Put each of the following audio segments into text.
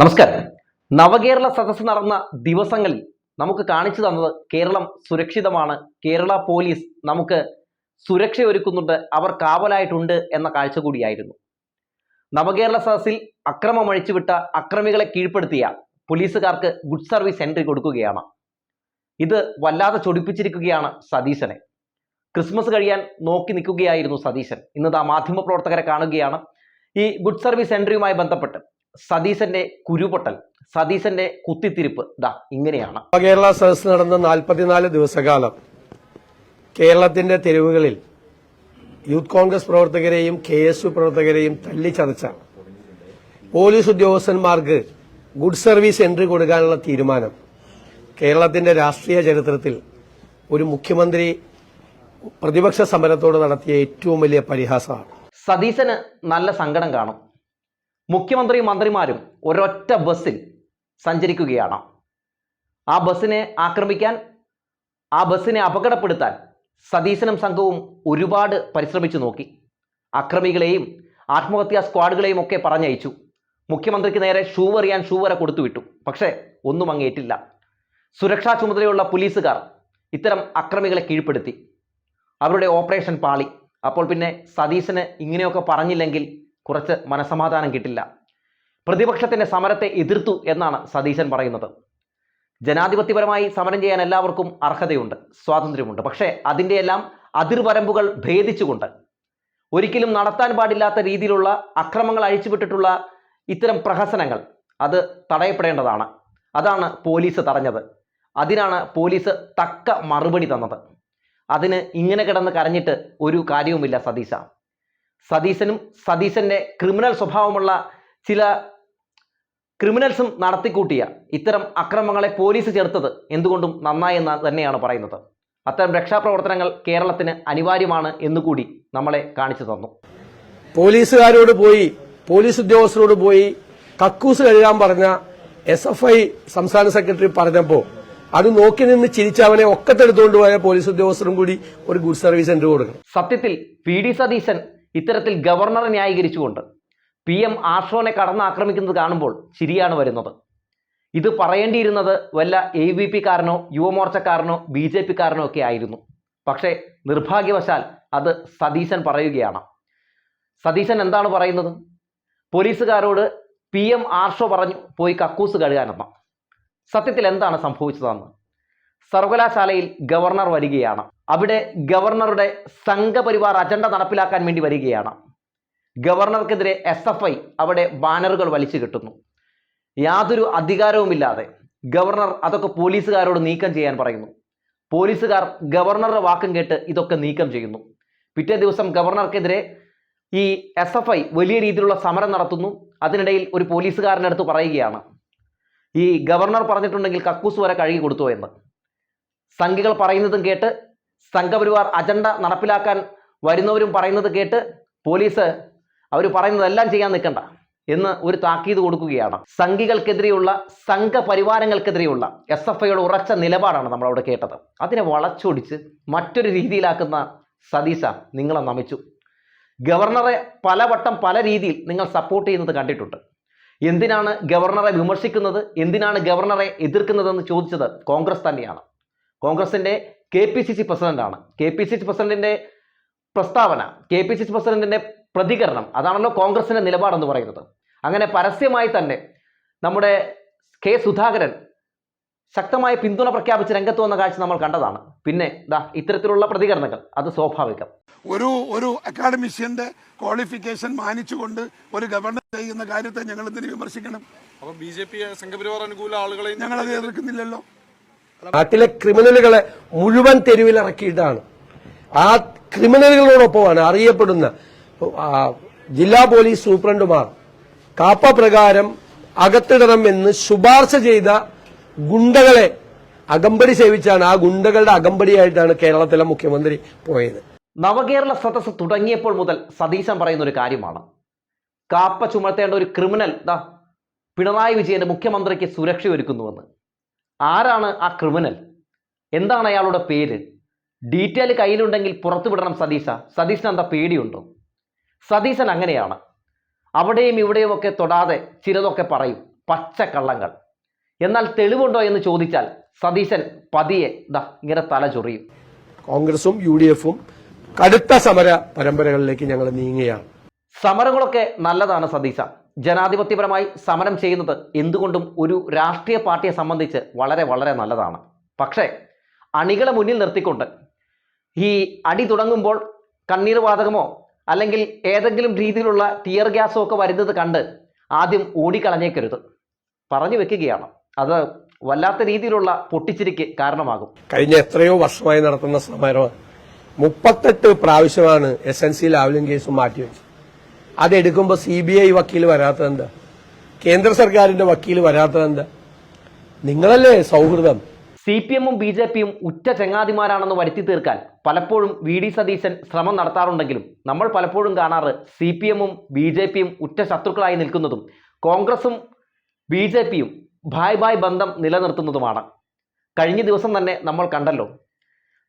നമസ്കാരം. നവകേരള സദസ് നടന്ന ദിവസങ്ങളിൽ നമുക്ക് കാണിച്ചു തന്നത് കേരളം സുരക്ഷിതമാണ്. കേരള പോലീസ് നമുക്ക് സുരക്ഷ ഒരുക്കുന്നുണ്ട് അവർ കാവലായിട്ടുണ്ട് എന്ന കാഴ്ച കൂടിയായിരുന്നു. നവകേരള സദസ്സിൽ അക്രമം അഴിച്ചുവിട്ട അക്രമികളെ കീഴ്പ്പെടുത്തിയ പോലീസുകാർക്ക് ഗുഡ് സർവീസ് എൻട്രി കൊടുക്കുകയാണ്. ഇത് വല്ലാതെ ചൊടിപ്പിച്ചിരിക്കുകയാണ് സതീശനെ. ക്രിസ്മസ് കഴിയാൻ നോക്കി നിൽക്കുകയായിരുന്നു സതീശൻ. ഇന്ന് ആ മാധ്യമ പ്രവർത്തകരെ കാണുകയാണ്. ഈ ഗുഡ് സർവീസ് എൻട്രിയുമായി ബന്ധപ്പെട്ട് സതീശന്റെ കുരുപൊട്ടൽ സതീശന്റെ കുത്തിത്തിരിപ്പ്. ദാ ഇങ്ങനെയാണ്. കേരള സദസ് നടന്ന നാൽപ്പത്തിനാല് ദിവസകാലം കേരളത്തിന്റെ തെരുവുകളിൽ യൂത്ത് കോൺഗ്രസ് പ്രവർത്തകരെയും കെ എസ് യു പ്രവർത്തകരെയും തല്ലിച്ചതച്ച പോലീസ് ഉദ്യോഗസ്ഥന്മാർക്ക് ഗുഡ് സർവീസ് എൻട്രി കൊടുക്കാനുള്ള തീരുമാനം കേരളത്തിന്റെ രാഷ്ട്രീയ ചരിത്രത്തിൽ ഒരു മുഖ്യമന്ത്രി പ്രതിപക്ഷ സമരത്തോട് നടത്തിയ ഏറ്റവും വലിയ പരിഹാസമാണ്. സതീശന് നല്ല സങ്കടം കാണും. മുഖ്യമന്ത്രിയും മന്ത്രിമാരും ഒരൊറ്റ ബസ്സിൽ സഞ്ചരിക്കുകയാണ്. ആ ബസ്സിനെ ആക്രമിക്കാൻ ആ ബസ്സിനെ അപകടപ്പെടുത്താൻ സതീശനും സംഘവും ഒരുപാട് പരിശ്രമിച്ചു നോക്കി. അക്രമികളെയും ആത്മഹത്യാ സ്ക്വാഡുകളെയും ഒക്കെ പറഞ്ഞയച്ചു. മുഖ്യമന്ത്രിക്ക് നേരെ ഷൂ എറിയാൻ ഷൂ വരെ കൊടുത്തുവിട്ടു. പക്ഷേ ഒന്നും അങ്ങേറ്റില്ല. സുരക്ഷാ ചുമതലയുള്ള പോലീസുകാർ ഇത്തരം അക്രമികളെ കീഴ്പ്പെടുത്തി. അവരുടെ ഓപ്പറേഷൻ പാളി. അപ്പോൾ പിന്നെ സതീശന് ഇങ്ങനെയൊക്കെ പറഞ്ഞില്ലെങ്കിൽ കുറച്ച് മനസമാധാനം കിട്ടില്ല. പ്രതിപക്ഷത്തിന്റെ സമരത്തെ എതിർത്തു എന്നാണ് സതീശൻ പറയുന്നത്. ജനാധിപത്യപരമായി സമരം ചെയ്യാൻ എല്ലാവർക്കും അർഹതയുണ്ട് സ്വാതന്ത്ര്യമുണ്ട്. പക്ഷേ അതിന്റെ എല്ലാം അതിർവരമ്പുകൾ ഭേദിച്ചുകൊണ്ട് ഒരിക്കലും നടത്താൻ പാടില്ലാത്ത രീതിയിലുള്ള അക്രമങ്ങൾ അഴിച്ചുവിട്ടിട്ടുള്ള ഇത്തരം പ്രഹസനങ്ങൾ അത് തടയപ്പെടേണ്ടതാണ്. അതാണ് പോലീസ് തടഞ്ഞത്. അതിനാണ് പോലീസ് തക്ക മറുപടി തന്നത്. അതിന് ഇങ്ങനെ കിടന്ന് കരഞ്ഞിട്ട് ഒരു കാര്യവുമില്ല സതീശ. സതീശനും സതീശന്റെ ക്രിമിനൽ സ്വഭാവമുള്ള ചില ക്രിമിനൽസും നടത്തിക്കൂട്ടിയ ഇത്തരം അക്രമങ്ങളെ പോലീസ് ചേർത്തത് എന്തുകൊണ്ടും നന്നായി എന്ന് തന്നെയാണ് പറയുന്നത്. അത്തരം രക്ഷാപ്രവർത്തനങ്ങൾ കേരളത്തിന് അനിവാര്യമാണ് എന്നുകൂടി നമ്മളെ കാണിച്ചു തന്നു. പോലീസുകാരോട് പോയി പോലീസ് ഉദ്യോഗസ്ഥരോട് പോയി കക്കൂസ് കഴുകാൻ പറഞ്ഞ എസ് എഫ് ഐ സംസ്ഥാന സെക്രട്ടറി പറഞ്ഞപ്പോ അത് നോക്കി നിന്ന് ചിരിച്ചവനെ ഒക്കത്തെടുത്തുകൊണ്ട് പോയ പോലീസ് ഉദ്യോഗസ്ഥരും കൂടി ഒരു ഗുഡ് സർവീസ് സെന്റർ കൊടുക്കണം. സത്യത്തിൽ പി ഡി സതീശൻ ഇത്തരത്തിൽ ഗവർണറെ ന്യായീകരിച്ചുകൊണ്ട് പി എം ആഷോനെ കടന്നാക്രമിക്കുന്നത് കാണുമ്പോൾ ശരിയാണ് വരുന്നത്. ഇത് പറയേണ്ടിയിരുന്നത് വല്ല എ വി കാരനോ യുവമോർച്ചക്കാരനോ ബി ജെ പിക്കാരനോ ഒക്കെ ആയിരുന്നു. പക്ഷേ നിർഭാഗ്യവശാൽ അത് സതീശൻ പറയുകയാണ്. സതീശൻ എന്താണ് പറയുന്നത്? പോലീസുകാരോട് പി എം ആർഷോ പറഞ്ഞു പോയി കക്കൂസ് കഴുകാനെന്ന. സത്യത്തിൽ എന്താണ് സംഭവിച്ചതെന്ന്? സർവകലാശാലയിൽ ഗവർണർ വരികയാണ്. അവിടെ ഗവർണറുടെ സംഘപരിവാർ അജണ്ട നടപ്പിലാക്കാൻ വേണ്ടി വരികയാണ്. ഗവർണർക്കെതിരെ എസ് എഫ് ഐ അവിടെ ബാനറുകൾ വലിച്ചു കെട്ടുന്നു. യാതൊരു അധികാരവുമില്ലാതെ ഗവർണർ അതൊക്കെ പോലീസുകാരോട് നീക്കം ചെയ്യാൻ പറയുന്നു. പോലീസുകാർ ഗവർണറുടെ വാക്കും കേട്ട് ഇതൊക്കെ നീക്കം ചെയ്യുന്നു. പിറ്റേ ദിവസം ഗവർണർക്കെതിരെ ഈ എസ് എഫ് ഐ വലിയ രീതിയിലുള്ള സമരം നടത്തുന്നു. അതിനിടയിൽ ഒരു പോലീസുകാരന്റെ അടുത്ത് പറയുകയാണ് ഈ ഗവർണർ പറഞ്ഞിട്ടുണ്ടെങ്കിൽ കക്കൂസ് വരെ കഴുകി കൊടുത്തു എന്ന്. സംഘികൾ പറയുന്നതും കേട്ട് സംഘപരിവാർ അജണ്ട നടപ്പിലാക്കാൻ വരുന്നവരും പറയുന്നത് കേട്ട് പോലീസ് അവർ പറയുന്നതെല്ലാം ചെയ്യാൻ നിൽക്കണ്ട എന്ന് ഒരു താക്കീത് കൊടുക്കുകയാണ്. സംഘികൾക്കെതിരെയുള്ള സംഘപരിവാരങ്ങൾക്കെതിരെയുള്ള എസ് എഫ് ഐയുടെ ഉറച്ച നിലപാടാണ് നമ്മൾ അവിടെ കേട്ടത്. അതിനെ വളച്ചൊടിച്ച് മറ്റൊരു രീതിയിലാക്കുന്ന സതീശ നിങ്ങളെ നമിച്ചു. ഗവർണറെ പലവട്ടം പല രീതിയിൽ നിങ്ങൾ സപ്പോർട്ട് ചെയ്യുന്നത് കണ്ടിട്ടുണ്ട്. എന്തിനാണ് ഗവർണറെ വിമർശിക്കുന്നത്? എന്തിനാണ് ഗവർണറെ എതിർക്കുന്നതെന്ന് ചോദിച്ചത് കോൺഗ്രസ് തന്നെയാണ്. കോൺഗ്രസിന്റെ കെ പി സി സി പ്രസിഡന്റാണ്. കെ പി സി സി പ്രസിഡന്റിന്റെ പ്രസ്താവന കെ പി സി സി പ്രസിഡന്റിന്റെ പ്രതികരണം അതാണല്ലോ കോൺഗ്രസിന്റെ നിലപാടെന്ന് പറയുന്നത്. അങ്ങനെ പരസ്യമായി തന്നെ നമ്മുടെ കെ സുധാകരൻ ശക്തമായ പിന്തുണ പ്രഖ്യാപിച്ച് രംഗത്ത് വന്ന കാഴ്ച നമ്മൾ കണ്ടതാണ്. പിന്നെ ദാ ഇത്തരത്തിലുള്ള പ്രതികരണങ്ങൾ അത് സ്വാഭാവികം. ഒരു ഒരു അക്കാഡമിഷ്യന്റെ ക്വാളിഫിക്കേഷൻ മാനിച്ചുകൊണ്ട് ഒരു ഗവർണർ ചെയ്യുന്ന കാര്യത്തെ ഞങ്ങൾ എന്തിനു വിമർശിക്കണം? അപ്പൊ ബി ജെ പി സംഘപരിവാർ അനുകൂല ആളുകളെ ഞങ്ങൾ അത് എതിർക്കുന്നില്ലല്ലോ. നാട്ടിലെ ക്രിമിനലുകളെ മുഴുവൻ തെരുവിലിറക്കിയിട്ടാണ് ആ ക്രിമിനലുകളോടൊപ്പമാണ് അറിയപ്പെടുന്ന ജില്ലാ പോലീസ് സൂപ്രണ്ടുമാർ കാപ്പ പ്രകാരം അകത്തിടണം എന്ന് ശുപാർശ ചെയ്ത ഗുണ്ടകളെ അകമ്പടി സേവിച്ചാണ് ആ ഗുണ്ടകളുടെ അകമ്പടിയായിട്ടാണ് കേരളത്തിലെ മുഖ്യമന്ത്രി പോയത്. നവകേരള സദസ് തുടങ്ങിയപ്പോൾ മുതൽ സതീശൻ പറയുന്ന ഒരു കാര്യമാണ്. കാപ്പ ചുമത്തേണ്ട ഒരു ക്രിമിനൽ പിണറായി വിജയന്റെ മുഖ്യമന്ത്രിക്ക് സുരക്ഷ ഒരുക്കുന്നുവെന്ന് ആരാണ് ആ ക്രിമിനൽ? എന്താണ് അയാളുടെ പേര്? ഡീറ്റെയിൽ കയ്യിലുണ്ടെങ്കിൽ പുറത്തു വിടണം സതീശ. സതീശന് എന്താ പേടിയുണ്ടോ? സതീശൻ അങ്ങനെയാണ്. അവിടെയും ഇവിടെയും ഒക്കെ തൊടാതെ ചിലതൊക്കെ പറയും. പച്ചക്കള്ളങ്ങൾ എന്നാൽ തെളിവുണ്ടോ എന്ന് ചോദിച്ചാൽ സതീശൻ പതിയെ ദാ ഇങ്ങനെ തല ചൊറിയും. കോൺഗ്രസും യു ഡി എഫും കടുത്ത സമര പരമ്പരകളിലേക്ക് ഞങ്ങൾ നീങ്ങുകയാണ്. സമരങ്ങളൊക്കെ നല്ലതാണ് സതീശ. ജനാധിപത്യപരമായി സമരം ചെയ്യുന്നത് എന്തുകൊണ്ടും ഒരു രാഷ്ട്രീയ പാർട്ടിയെ സംബന്ധിച്ച് വളരെ വളരെ നല്ലതാണ്. പക്ഷേ അണികളെ മുന്നിൽ നിർത്തിക്കൊണ്ട് ഈ അടി തുടങ്ങുമ്പോൾ കണ്ണീർ വാതകമോ അല്ലെങ്കിൽ ഏതെങ്കിലും രീതിയിലുള്ള ടിയർ ഗ്യാസോ ഒക്കെ വരുന്നത് കണ്ട് ആദ്യം ഓടിക്കളഞ്ഞേക്കരുത്. പറഞ്ഞു വെക്കുകയാണ്. അത് വല്ലാത്ത രീതിയിലുള്ള പൊട്ടിച്ചിരിക്ക് കാരണമാകും. കഴിഞ്ഞ എത്രയോ വർഷമായി നടത്തുന്ന സമരം മുപ്പത്തെട്ട് പ്രാവശ്യമാണ് S N C Lavalin case മാറ്റിവെച്ചത്. അതെടുക്കുമ്പോൾ സി ബി ഐ വക്കീൽ വരാത്തതെന്താ കേന്ദ്ര സർക്കാരിന്റെ വക്കീൽ വരാത്തതെന്താ നിങ്ങളല്ലേ സൗഹൃദം? സി പി എമ്മും ബി ജെ പിയും ഉറ്റ ചെങ്ങാതിമാരാണെന്ന് വരുത്തി തീർക്കാൻ പലപ്പോഴും വി ഡി സതീശൻ ശ്രമം നടത്താറുണ്ടെങ്കിലും നമ്മൾ പലപ്പോഴും കാണാറ് സി പി എമ്മും ബി ജെ പിയും ഉറ്റ ശത്രുക്കളായി നിൽക്കുന്നതും കോൺഗ്രസും ബി ജെ പിയും ഭായ് ഭായ് ബന്ധം നിലനിർത്തുന്നതുമാണ്. കഴിഞ്ഞ ദിവസം തന്നെ നമ്മൾ കണ്ടല്ലോ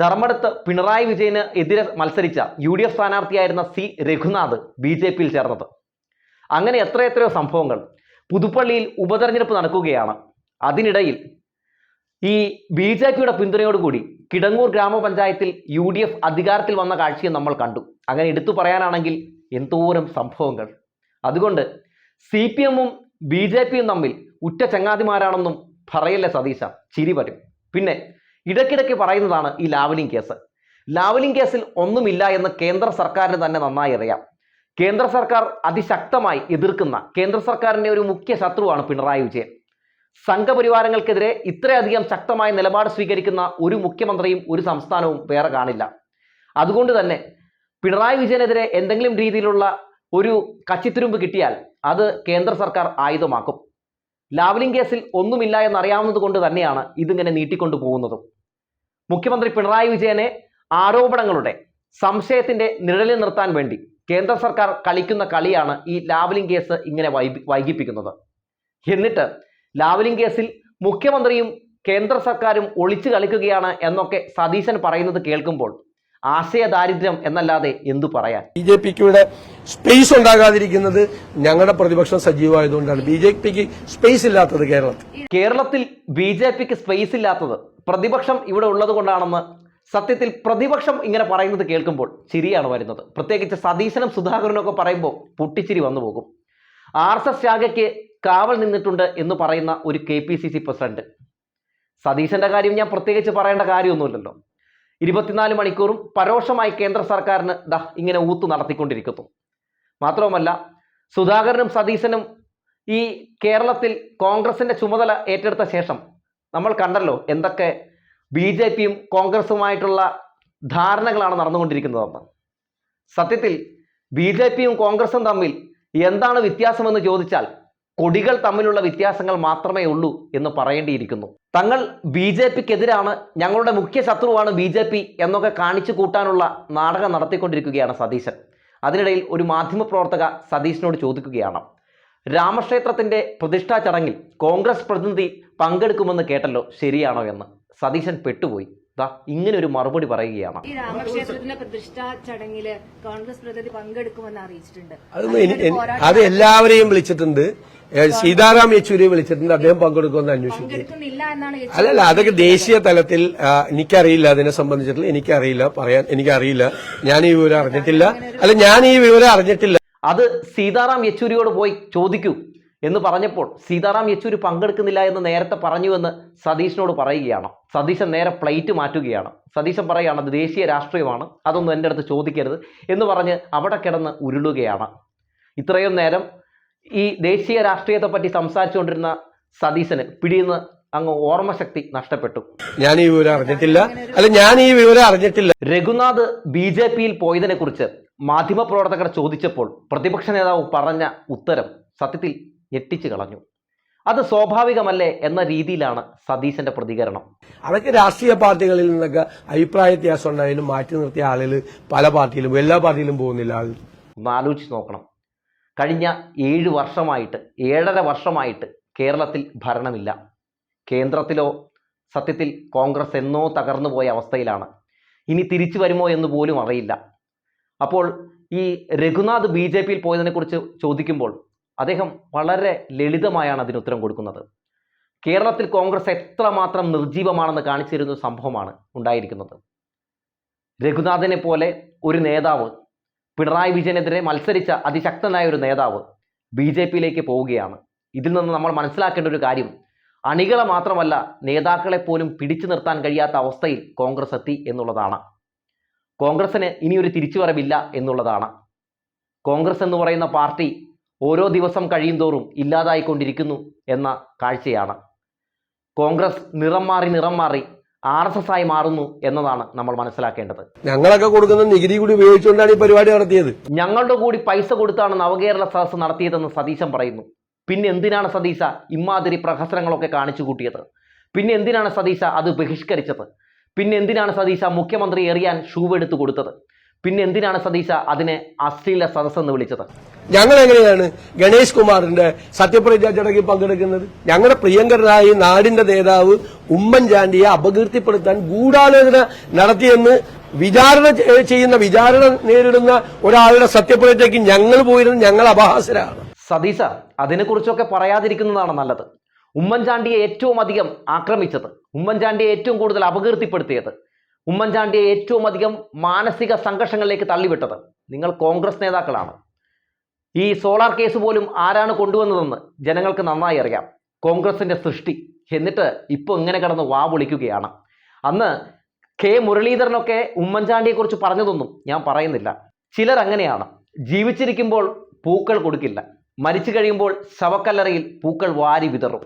ധർമ്മടത്ത് പിണറായി വിജയന് എതിരെ മത്സരിച്ച യു ഡി എഫ് സ്ഥാനാർത്ഥിയായിരുന്ന സി രഘുനാഥ് ബി ജെ പിയിൽ ചേർന്നത്. അങ്ങനെ എത്രയെത്രയോ സംഭവങ്ങൾ പുതുപ്പള്ളിയിൽ ഉപതെരഞ്ഞെടുപ്പ് നടക്കുകയാണ്. അതിനിടയിൽ ഈ ബി ജെ പിയുടെ പിന്തുണയോടുകൂടി കിടങ്ങൂർ ഗ്രാമപഞ്ചായത്തിൽ യു ഡി എഫ് അധികാരത്തിൽ വന്ന കാഴ്ചയും നമ്മൾ കണ്ടു. അങ്ങനെ എടുത്തു പറയാനാണെങ്കിൽ എന്തോരം സംഭവങ്ങൾ. അതുകൊണ്ട് സി പി എമ്മും ബി ജെ പിയും തമ്മിൽ ഉറ്റ ചങ്ങാതിമാരാണെന്നും പറയല്ലേ സതീശ? ചിരി വരും. പിന്നെ ഇടയ്ക്കിടയ്ക്ക് പറയുന്നതാണ് ഈ ലാവലിംഗ് കേസ്. ലാവലിംഗ് കേസിൽ ഒന്നുമില്ല എന്ന് കേന്ദ്ര സർക്കാരിന് തന്നെ നന്നായി അറിയാം. കേന്ദ്ര സർക്കാർ അതിശക്തമായി എതിർക്കുന്ന കേന്ദ്ര സർക്കാരിന്റെ ഒരു മുഖ്യ ശത്രുവാണ് പിണറായി വിജയൻ. സംഘപരിവാരങ്ങൾക്കെതിരെ ഇത്രയധികം ശക്തമായ നിലപാട് സ്വീകരിക്കുന്ന ഒരു മുഖ്യമന്ത്രിയും ഒരു സംസ്ഥാനവും വേറെ കാണില്ല. അതുകൊണ്ട് തന്നെ പിണറായി വിജയനെതിരെ എന്തെങ്കിലും രീതിയിലുള്ള ഒരു കച്ചിത്തുരുമ്പ് കിട്ടിയാൽ അത് കേന്ദ്ര സർക്കാർ ആയുധമാക്കും. ലാവ്ലിംഗ് കേസിൽ ഒന്നുമില്ല എന്നറിയാവുന്നത് കൊണ്ട് തന്നെയാണ് ഇതിങ്ങനെ നീട്ടിക്കൊണ്ടു പോകുന്നതും മുഖ്യമന്ത്രി പിണറായി വിജയനെ ആരോപണങ്ങളുടെ സംശയത്തിന്റെ നിഴലിൽ നിർത്താൻ വേണ്ടി കേന്ദ്ര സർക്കാർ കളിക്കുന്ന കളിയാണ് ഈ ലാവലിംഗ് കേസ് ഇങ്ങനെ വൈകിപ്പിക്കുന്നത്. എന്നിട്ട് ലാവലിംഗ് കേസിൽ മുഖ്യമന്ത്രിയും കേന്ദ്ര സർക്കാരും ഒളിച്ചു കളിക്കുകയാണ് എന്നൊക്കെ സതീശൻ പറയുന്നത് കേൾക്കുമ്പോൾ ആശയ ദാരിദ്ര്യം എന്നല്ലാതെ എന്തു പറയാൻ? ബി ജെ പിക്ക് ഇവിടെ സ്പേസ് ഉണ്ടാകാതിരിക്കുന്നത് ഞങ്ങളുടെ പ്രതിപക്ഷം സജീവമായതുകൊണ്ടാണ്. ബി ജെ പിക്ക് സ്പേസ് ഇല്ലാത്തത് കേരളത്തിൽ. കേരളത്തിൽ ബി ജെ പിക്ക് സ്പേസ് ഇല്ലാത്തത് പ്രതിപക്ഷം ഇവിടെ ഉള്ളത് കൊണ്ടാണെന്ന് സത്യത്തിൽ പ്രതിപക്ഷം ഇങ്ങനെ പറയുന്നത് കേൾക്കുമ്പോൾ ചിരിയാണ് വരുന്നത്. പ്രത്യേകിച്ച് സതീശനും സുധാകരനും ഒക്കെ പറയുമ്പോൾ പൊട്ടിച്ചിരി വന്നു പോകും. ആർ എസ് എസ് ശാഖയ്ക്ക് കാവൽ നിന്നിട്ടുണ്ട് എന്ന് പറയുന്ന ഒരു K P C C president. സതീശന്റെ കാര്യം ഞാൻ പ്രത്യേകിച്ച് പറയേണ്ട കാര്യമൊന്നുമില്ലല്ലോ. ഇരുപത്തിനാല് മണിക്കൂറും പരോക്ഷമായി കേന്ദ്ര സർക്കാരിന് ദാ ഇങ്ങനെ ഊത്തു നടത്തിക്കൊണ്ടിരിക്കുന്നു. മാത്രവുമല്ല സുധാകരനും സതീശനും ഈ കേരളത്തിൽ കോൺഗ്രസിന്റെ ചുമതല ഏറ്റെടുത്ത ശേഷം നമ്മൾ കണ്ടല്ലോ എന്തൊക്കെ ബി ജെ പിയും കോൺഗ്രസുമായിട്ടുള്ള ധാരണകളാണ് നടന്നുകൊണ്ടിരിക്കുന്നതെന്ന്. സത്യത്തിൽ ബി ജെ പിയും കോൺഗ്രസും തമ്മിൽ എന്താണ് വ്യത്യാസമെന്ന് ചോദിച്ചാൽ കൊടികൾ തമ്മിലുള്ള വ്യത്യാസങ്ങൾ മാത്രമേ ഉള്ളൂ എന്ന് പറയേണ്ടിയിരിക്കുന്നു. തങ്ങൾ ബി ജെ പിക്കെതിരാണ് ഞങ്ങളുടെ മുഖ്യ ശത്രുവാണ് ബി ജെ പി എന്നൊക്കെ കാണിച്ചു കൂട്ടാനുള്ള നാടകം നടത്തിക്കൊണ്ടിരിക്കുകയാണ് സതീശൻ. അതിനിടയിൽ ഒരു മാധ്യമപ്രവർത്തക സതീശനോട് ചോദിക്കുകയാണ്. രാമക്ഷേത്രത്തിന്റെ പ്രതിഷ്ഠാ ചടങ്ങിൽ കോൺഗ്രസ് പ്രതിനിധി പങ്കെടുക്കുമെന്ന് കേട്ടല്ലോ ശരിയാണോ എന്ന്. സതീശൻ പെട്ടുപോയി. ദാ ഇങ്ങനെ ഒരു മറുപടി പറയുകയാണ്. ഈ രാമക്ഷേത്രത്തിന്റെ പ്രതിഷ്ഠാ ചടങ്ങിൽ കോൺഗ്രസ് പ്രതിനിധി പങ്കെടുക്കുമെന്ന് അറിയിച്ചിട്ടുണ്ട്. അത് എല്ലാവരെയും വിളിച്ചിട്ടുണ്ട്. സീതാറാം യെച്ചൂരിയെ വിളിച്ചിട്ടുണ്ട്. അദ്ദേഹം പങ്കെടുക്കുമെന്ന് അന്വേഷിക്കുന്നു പങ്കെടുക്കുന്നില്ല എന്നാണ് യെച്ചൂരി അല്ലല്ല അതൊക്കെ ദേശീയ തലത്തിൽ എനിക്കറിയില്ല. അതിനെ സംബന്ധിച്ചിട്ടുള്ള എനിക്കറിയില്ല. പറയാൻ എനിക്കറിയില്ല. ഞാൻ ഈ വിവരം അറിഞ്ഞിട്ടില്ല. അല്ല ഞാൻ ഈ വിവരം അറിഞ്ഞിട്ടില്ല. അത് സീതാറാം യെച്ചൂരിയോട് പോയി ചോദിക്കൂ എന്ന് പറഞ്ഞപ്പോൾ സീതാറാം യെച്ചൂരി പങ്കെടുക്കുന്നില്ല എന്ന് നേരത്തെ പറഞ്ഞുവെന്ന് സതീഷിനോട് പറയുകയാണ്. സതീശൻ നേരെ പ്ലേറ്റ് മാറ്റുകയാണ്. സതീശൻ പറയുകയാണ് അത് ദേശീയ രാഷ്ട്രീയമാണ്. അതൊന്നും എന്റെ അടുത്ത് ചോദിക്കരുത് എന്ന് പറഞ്ഞ് അവിടെ കിടന്ന് ഉരുളുകയാണ്. ഇത്രയും നേരം ഈ ദേശീയ രാഷ്ട്രീയത്തെപ്പറ്റി സംസാരിച്ചുകൊണ്ടിരുന്ന സതീശന് പിടിയുന്ന അങ്ങ് ഓർമ്മശക്തി നഷ്ടപ്പെട്ടു. ഞാൻ ഈ വിവരം അറിഞ്ഞിട്ടില്ല. അല്ല ഞാൻ ഈ വിവരം അറിഞ്ഞിട്ടില്ല. രഘുനാഥ് ബി ജെ പിയിൽ പോയതിനെ കുറിച്ച് മാധ്യമപ്രവർത്തകർ ചോദിച്ചപ്പോൾ പ്രതിപക്ഷ നേതാവ് പറഞ്ഞ ഉത്തരം സത്യത്തിൽ ഞെട്ടിച്ചു കളഞ്ഞു. അത് സ്വാഭാവികമല്ലേ എന്ന രീതിയിലാണ് സതീശന്റെ പ്രതികരണം. അതൊക്കെ രാഷ്ട്രീയ പാർട്ടികളിൽ നിന്നൊക്കെ അഭിപ്രായ വ്യത്യാസം ഉണ്ടായാലും മാറ്റി നിർത്തിയ ആളുകൾ പല പാർട്ടിയിലും എല്ലാ പാർട്ടിയിലും പോകുന്നില്ല. ഒന്ന് ആലോചിച്ച് നോക്കണം. കഴിഞ്ഞ ഏഴ് വർഷമായിട്ട് ഏഴര വർഷമായിട്ട് കേരളത്തിൽ ഭരണമില്ല. കേന്ദ്രത്തിലോ സത്യത്തിൽ കോൺഗ്രസ് എന്നോ തകർന്നു പോയ അവസ്ഥയിലാണ്. ഇനി തിരിച്ചു വരുമോ എന്ന് പോലും അറിയില്ല. അപ്പോൾ ഈ രഘുനാഥ് ബി ജെ പിയിൽ പോയതിനെക്കുറിച്ച് ചോദിക്കുമ്പോൾ അദ്ദേഹം വളരെ ലളിതമായാണ് അതിന് ഉത്തരം കൊടുക്കുന്നത്. കേരളത്തിൽ കോൺഗ്രസ് എത്രമാത്രം നിർജീവമാണെന്ന് കാണിച്ചിരുന്ന സംഭവമാണ് ഉണ്ടായിരിക്കുന്നത്. രഘുനാഥിനെ പോലെ ഒരു നേതാവ് പിണറായി വിജയനെതിരെ മത്സരിച്ച അതിശക്തനായ ഒരു നേതാവ് ബി ജെ പിയിലേക്ക് പോവുകയാണ്. ഇതിൽ നിന്ന് നമ്മൾ മനസ്സിലാക്കേണ്ട ഒരു കാര്യം അണികളെ മാത്രമല്ല നേതാക്കളെ പോലും പിടിച്ചു നിർത്താൻ കഴിയാത്ത അവസ്ഥയിൽ കോൺഗ്രസ് എത്തി എന്നുള്ളതാണ്. കോൺഗ്രസിന് ഇനിയൊരു തിരിച്ചുവരവില്ല എന്നുള്ളതാണ്. കോൺഗ്രസ് എന്ന് പറയുന്ന പാർട്ടി ഓരോ ദിവസം കഴിയും തോറും ഇല്ലാതായിക്കൊണ്ടിരിക്കുന്നു എന്ന കാഴ്ചയാണ്. കോൺഗ്രസ് നിറം മാറി നിറം മാറി ആർ എസ് എസ് ആയി മാറുന്നു എന്നതാണ് നമ്മൾ മനസ്സിലാക്കേണ്ടത്. ഞങ്ങളൊക്കെ കൊടുക്കുന്ന നികുതി കൂടി ഉപയോഗിച്ചുകൊണ്ടാണ് ഈ പരിപാടി നടത്തിയത്. ഞങ്ങളുടെ കൂടി പൈസ കൊടുത്താണ് നവകേരള സദസ് നടത്തിയതെന്ന് സതീശൻ പറയുന്നു. പിന്നെ എന്തിനാണ് സതീശ ഇമാതിരി പ്രഹസനങ്ങളൊക്കെ കാണിച്ചു കൂട്ടിയത്? പിന്നെ എന്തിനാണ് സതീശ അത് ബഹിഷ്കരിച്ചത്? പിന്നെ എന്തിനാണ് സതീശ മുഖ്യമന്ത്രി എറിയാൻ ഷൂവ് എടുത്തു കൊടുത്തത്? പിന്നെ എന്തിനാണ് സതീശ അതിനെ അശ്ലീല സദസ് എന്ന് വിളിച്ചത്? ഞങ്ങൾ എങ്ങനെയാണ് ഗണേഷ് കുമാറിന്റെ സത്യപ്രതിജ്ഞ ചടങ്ങിൽ പങ്കെടുക്കുന്നത്? ഞങ്ങളുടെ പ്രിയങ്കരനായ നാടിന്റെ നേതാവ് ഉമ്മൻചാണ്ടിയെ അപകീർത്തിപ്പെടുത്താൻ ഗൂഢാലോചന നടത്തിയെന്ന് വിചാരണ ചെയ്യുന്ന വിചാരണ നേരിടുന്ന ഒരാളുടെ സത്യപ്രതിജ്ഞയ്ക്ക് ഞങ്ങൾ പോയിരുന്നു ഞങ്ങൾ അപഹാസ്യരാണ്. സതീശ അതിനെക്കുറിച്ചൊക്കെ പറയാതിരിക്കുന്നതാണ് നല്ലത്. ഉമ്മൻചാണ്ടിയെ ഏറ്റവും അധികം ആക്രമിച്ചത് ഉമ്മൻചാണ്ടിയെ ഏറ്റവും കൂടുതൽ അപകീർത്തിപ്പെടുത്തിയത് ഉമ്മൻചാണ്ടിയെ ഏറ്റവും അധികം മാനസിക സംഘർഷങ്ങളിലേക്ക് തള്ളിവിട്ടത് നിങ്ങൾ കോൺഗ്രസ് നേതാക്കളാണ്. ഈ സോളാർ കേസ് പോലും ആരാണ് കൊണ്ടുവന്നതെന്ന് ജനങ്ങൾക്ക് നന്നായി അറിയാം. കോൺഗ്രസിന്റെ സൃഷ്ടി. എന്നിട്ട് ഇപ്പോൾ ഇങ്ങനെ കിടന്ന് വാ വിളിക്കുകയാണ്. അന്ന് കെ മുരളീധരനൊക്കെ ഉമ്മൻചാണ്ടിയെക്കുറിച്ച് പറഞ്ഞതൊന്നും ഞാൻ പറയുന്നില്ല. ചിലർ അങ്ങനെയാണ് ജീവിച്ചിരിക്കുമ്പോൾ പൂക്കൾ കൊടുക്കില്ല. മരിച്ചു കഴിയുമ്പോൾ ശവക്കല്ലറയിൽ പൂക്കൾ വാരി വിതറും.